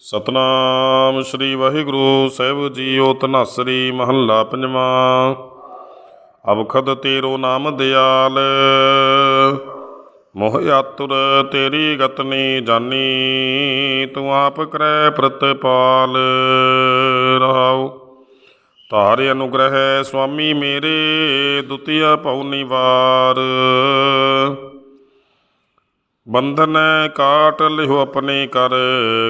ਸਤਨਾਮ ਸ੍ਰੀ ਵਾਹਿਗੁਰੂ ਸਾਹਿਬ ਜੀਓ ਧਨਾਸਰੀ ਮਹੱਲਾ ਪੰਜਵਾਂ। ਅਵਖਦ ਤੇਰੋ ਨਾਮ ਦਿਆਲ, ਮੋਹ ਆਤੁਰ ਤੇਰੀ ਗਤਨੀ ਜਾਨੀ, ਤੂੰ ਆਪ ਕਰੈ ਪ੍ਰਤਪਾਲ ਰਹਾਉ। ਤਾਰੇ ਅਨੁਗ੍ਰਹਿ ਸੁਆਮੀ ਮੇਰੇ, ਦੁਤੀਆ ਭਉ ਨਿਵਾਰ। ਬੰਧਨ ਕਾਟ ਲਿਓ ਆਪਣੇ ਕਰ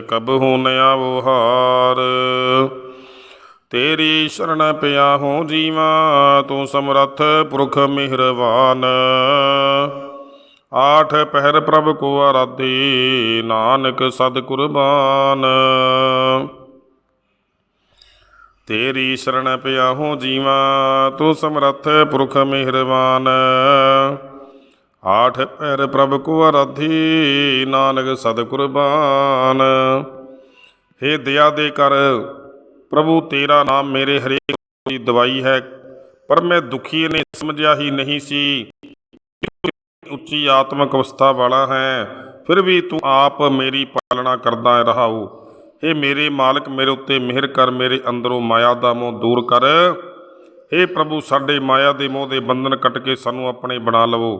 ਕਬਹੂ ਨ ਆਵੋ ਹਾਰ। ਤੇਰੀ ਸ਼ਰਨ ਪਿਆ ਹੋ ਜੀਵਾ, ਤੂੰ ਸਮਰੱਥ ਪੁਰਖ ਮਿਹਰਬਾਨ ਆਠ ਪਹਿਰ ਪ੍ਰਭ ਕੋ ਆਰਾਧੀ, ਨਾਨਕ ਸਦ ਕੁਰਬਾਨ। ਤੇਰੀ ਸ਼ਰਨ ਪਿਆ ਹੋ ਜੀਵਾ, ਤੂੰ ਸਮਰੱਥ ਪੁਰਖ ਮਿਹਰਬਾਨ ਆਠ ਪੈਰ ਪ੍ਰਭ ਕੋ ਆਰਾਧੀ, ਨਾਨਕ ਸਦ ਕੁਰਬਾਨ ਹੇ ਦਇਆ ਦੇ ਕਰ, ਪ੍ਰਭੂ ਤੇਰਾ ਨਾਮ ਮੇਰੇ ਹਰੇਕ ਦੀ ਦਵਾਈ ਹੈ, ਪਰ ਮੈਂ ਦੁਖੀ ਨੇ ਸਮਝਿਆ ਹੀ ਨਹੀਂ ਸੀ। ਉੱਚੀ ਆਤਮਿਕ ਅਵਸਥਾ ਵਾਲਾ ਹੈ, ਫਿਰ ਵੀ ਤੂੰ ਆਪ ਮੇਰੀ ਪਾਲਣਾ ਕਰਦਾ ਰਹਾਉ। ਹੇ ਮੇਰੇ ਮਾਲਕ, ਮੇਰੇ ਉੱਤੇ ਮਿਹਰ ਕਰ, ਮੇਰੇ ਅੰਦਰੋਂ ਮਾਇਆ ਦਾ ਮੋਹ ਦੂਰ ਕਰ। ਹੇ ਪ੍ਰਭੂ, ਸਾਡੇ ਮਾਇਆ ਦੇ ਮੋਹ ਦੇ ਬੰਧਨ ਕੱਟ ਕੇ ਸਾਨੂੰ ਆਪਣੇ ਬਣਾ ਲਵੋ।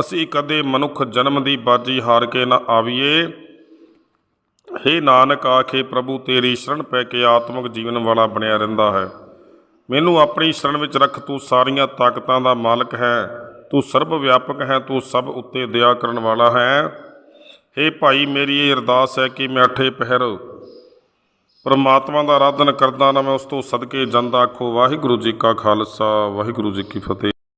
ਅਸੀਂ ਕਦੇ ਮਨੁੱਖ ਜਨਮ ਦੀ ਬਾਜੀ ਹਾਰ ਕੇ ਨਾ ਆਵੀਏ। ਹੇ ਨਾਨਕ, ਆਖੇ ਪ੍ਰਭੂ, ਤੇਰੀ ਸ਼ਰਨ ਪੈ ਕੇ ਆਤਮਿਕ ਜੀਵਨ ਵਾਲਾ ਬਣਿਆ ਰਹਿੰਦਾ ਹੈ। ਮੈਨੂੰ ਆਪਣੀ ਸ਼ਰਨ ਵਿੱਚ ਰੱਖ, ਤੂੰ ਸਾਰੀਆਂ ਤਾਕਤਾਂ ਦਾ ਮਾਲਕ ਹੈ। ਤੂੰ ਸਰਬ ਵਿਆਪਕ ਹੈ, ਤੂੰ ਸਭ ਉੱਤੇ ਦਇਆ ਕਰਨ ਵਾਲਾ ਹੈ। ਹੇ ਭਾਈ, ਮੇਰੀ ਇਹ ਅਰਦਾਸ ਹੈ ਕਿ ਮੈਂ ਅਠੇ ਪਹਿਰ ਪਰਮਾਤਮਾ ਦਾ ਆਰਾਧਨ ਕਰਦਾ ਨਾ ਮੈਂ ਉਸ ਤੋਂ ਸਦਕੇ ਜਾਂਦਾ ਆਖੋ, ਵਾਹਿਗੁਰੂ ਜੀ ਕਾ ਖਾਲਸਾ, ਵਾਹਿਗੁਰੂ ਜੀ ਕੀ ਫਤਿਹ।